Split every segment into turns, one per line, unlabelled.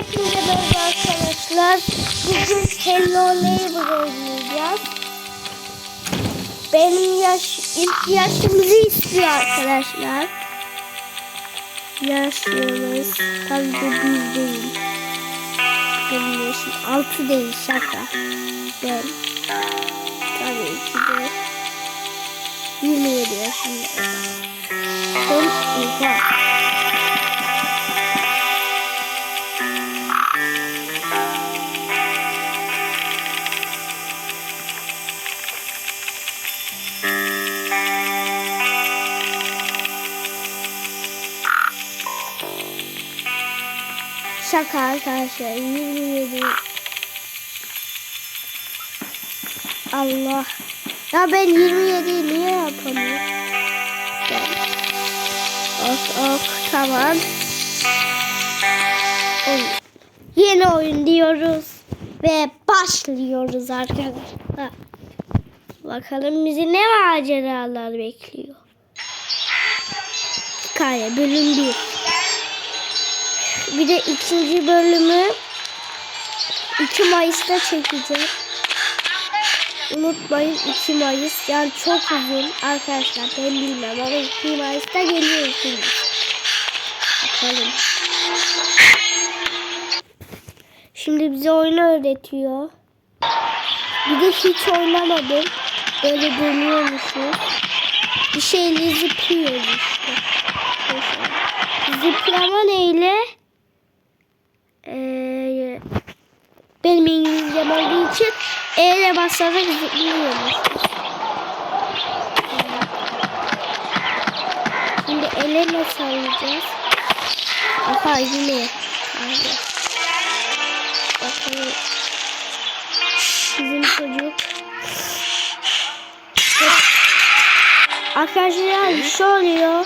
Hepinize merhaba arkadaşlar. Bugün Hello Neighbor oynayacağız. Benim yaş, ilk yaşımızı istiyor arkadaşlar. Yaşımız tabii de bir değil. Benim yaşım altı değil şaka. Ben tabii ki de 27 yaşındayım. Son ilk Şaka arkadaşlar 27 Allah. Ya ben 27 niye yapamıyorum. Ok ok tamam. Yeni oyun diyoruz Ve başlıyoruz arkadaşlar. Bakalım bizi ne maceralar bekliyor? Hikaye bölüm 1 bir de ikinci bölümü 2 Mayıs'ta çekeceğim. Unutmayın 2 Mayıs. Yani çok uzun arkadaşlar. Ben bilmem ama 2 Mayıs'ta geliyor ikinci. Bakalım. Şimdi bize oyunu öğretiyor. Bir de hiç oynamadım. Böyle dönüyormuşuz. Bir şeyle zıplıyoruz işte. Zıplama neyle? Ee, benim İngilizcem olduğu için E'ye basarak zıplıyormuş. Şimdi ele nasıl alacağız? Aha yine. Hadi. Bakalım. Bizim çocuk. Arkadaşlar şey oluyor.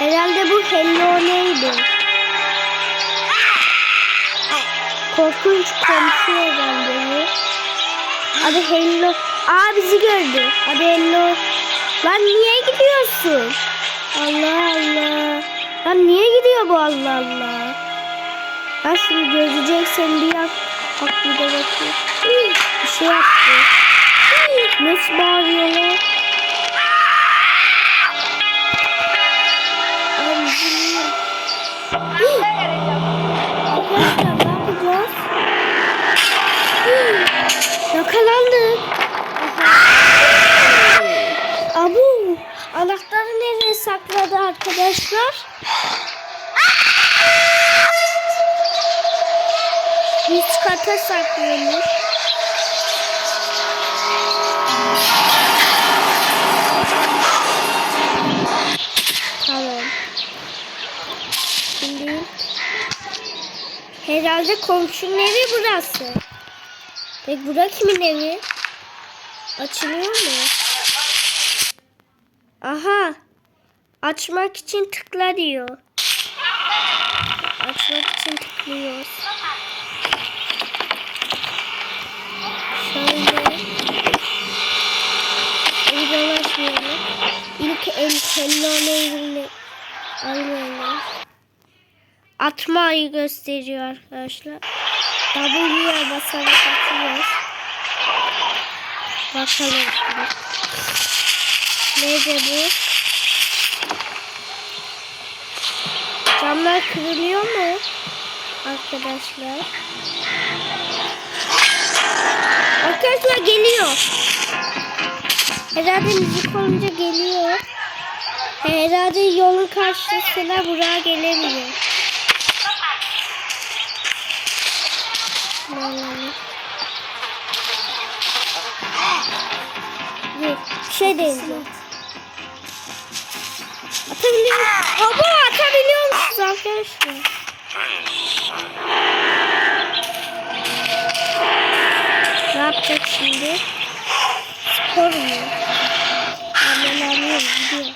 Herhalde bu Hello neydi? Korkunç komşu herhalde bu. Adı Hello. Aa bizi gördü. Adı Hello. Lan niye gidiyorsun? Allah Allah. Lan niye gidiyor bu Allah Allah? Ben şimdi gözeceksen bir yak. Bak bir de bakıyor. Bir şey yaptı. Nasıl bağırıyorlar? Arkadaşlar ne yapacağız? Yakalandık. Abu anahtarı nereye sakladı arkadaşlar? Üst kata saklamış. Herhalde komşunun evi burası. Peki bura kimin evi? Açılıyor mu? Aha. Açmak için tıkla diyor. Açmak için tıklıyoruz. Şöyle. Dolaşmıyorum. İlk el hello neighbor'ını alıyorum. Atmayı gösteriyor arkadaşlar. W'ye basarak atıyoruz. Bakalım. Neydi bu? Camlar kırılıyor mu? Arkadaşlar. Arkadaşlar geliyor. Herhalde müzik olunca geliyor. Herhalde yolun karşısına buraya gelemiyor. Bir şey deneyeceğim. Atabiliyor Baba atabiliyor musunuz arkadaşlar? Ne yapacak şimdi? Spor mu? Aman anlıyorum gidiyor.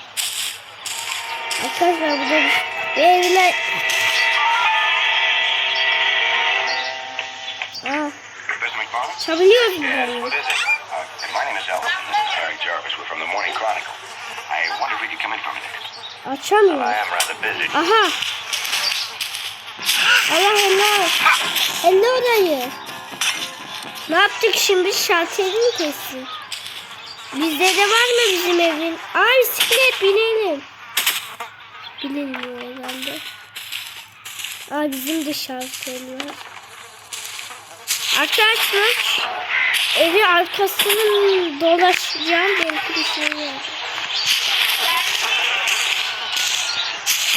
Arkadaşlar burada bir evler...
am rather busy.
Aha. Allah hello. Hello dayı. Ne yaptık şimdi? Şalteri mi kestik? Bizde de var mı bizim evin? Aa bisiklet binelim. Bilinmiyor herhalde. Aa bizim de şalteri var. Arkadaşlar evi arkasının dolaşacağım belki bir şey var.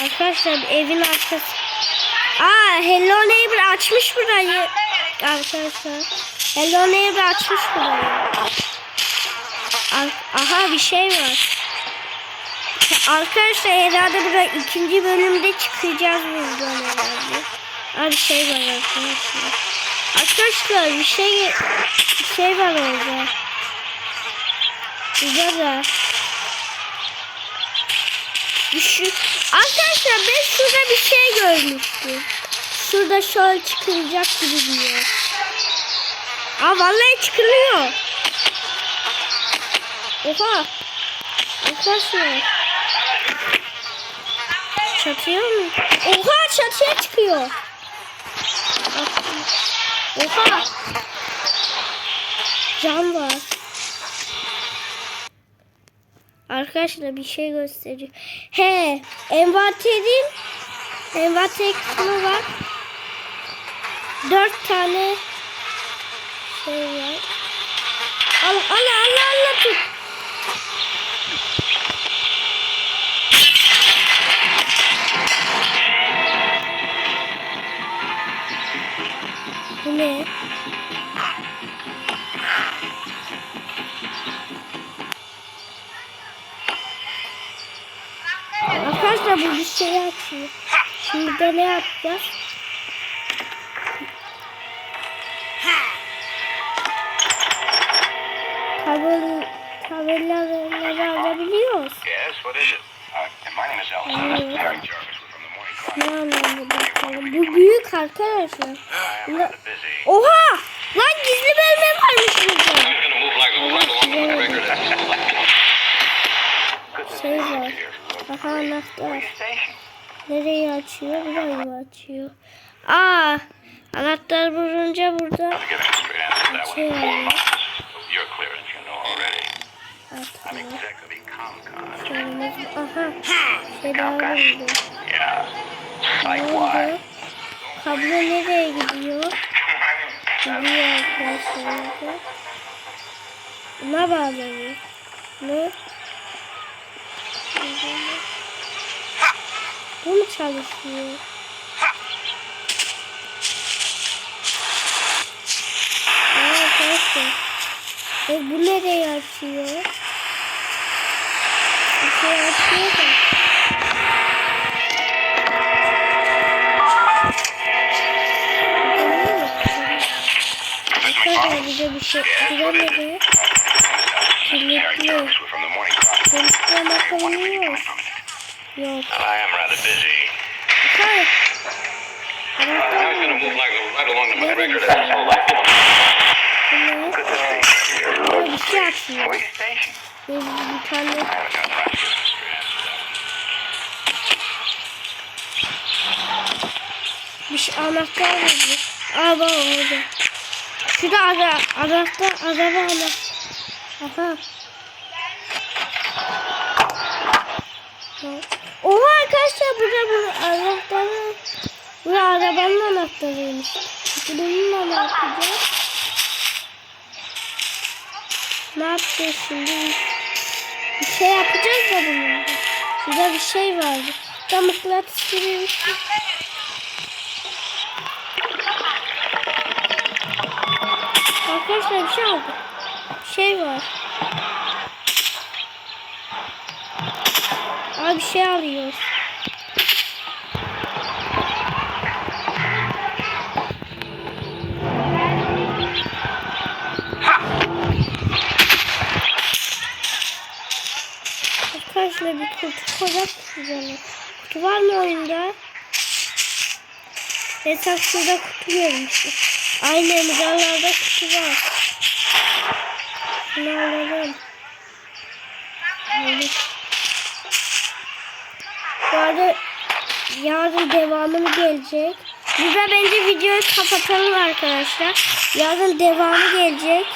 Arkadaşlar evin arkası. Aa Hello Neighbor açmış burayı. Arkadaşlar. Hello Neighbor açmış burayı. Aha bir şey var. Arkadaşlar herhalde burada ikinci bölümde çıkacağız bizden herhalde. Aa bir şey var arkadaşlar. Arkadaşlar bir şey bir şey var orada. Burada da. Düşün. Arkadaşlar ben şurada bir şey görmüştüm. Şurada şöyle çıkılacak gibi diyor. Aa vallahi çıkılıyor. Oha. Arkadaşlar. Çatıya mı? Oha çatıya çıkıyor. Oha. Cam var. Arkadaşlar bir şey gösteriyor. He, envanterin envanter kısmı var. Dört tane şey var. Al, al, al, al, tut. Arkadaşlar bu bir şey açıyor. Şimdi de ne yapacağız? Tabel, tabelaları alabiliyoruz.
Uh, Morning
Ne anlamda bakalım. Bu büyük arkadaşlar. Oha! Lan gizli bölme varmış burada. Aha anahtar. Nereyi açıyor? Burayı açıyor. Aa! Anahtar vurunca burada şey. Aha. Şey? Kablo nereye gidiyor? Gidiyor arkadaşlar. Buna bağlanıyor. Ne? Bu mu çalışıyor? Aa, arkadaşlar. E, bu nereye açıyor? Bir şey açıyor da. Arkadaşlar bize bir şey giremedi.
Harry
Kilitli.
Jarvis. We're
Uh,
I am rather busy.
Okay.
I uh,
I'm
going
to
move like, right along to my regular asshole
like
Good to see you. Oh,
you can look.
I haven't got practice.
Bir şey anahtar vardı. Araba orada. Şurada ara, anahtar, araba anahtar. Aha. Bak. Arkadaşlar burada bu anahtarı. Bu arabanın anahtarıymış. Peki bununla ne yapacağız? Şimdi? Bir şey yapacağız da bununla. Şurada bir şey vardı. Da mıknatıs gibi bir şey. Arkadaşlar bir şey oldu. Bir şey var. Aa bir şey alıyor. Koyacak üzerine. Kutu var mı oyunda? Hesap şurada kutu görmüştüm. Aynı emirlerlerde kutu var. Şunu alalım. Alalım. yarın yarın devamını gelecek. Burada bence videoyu kapatalım arkadaşlar. Yarın devamı gelecek.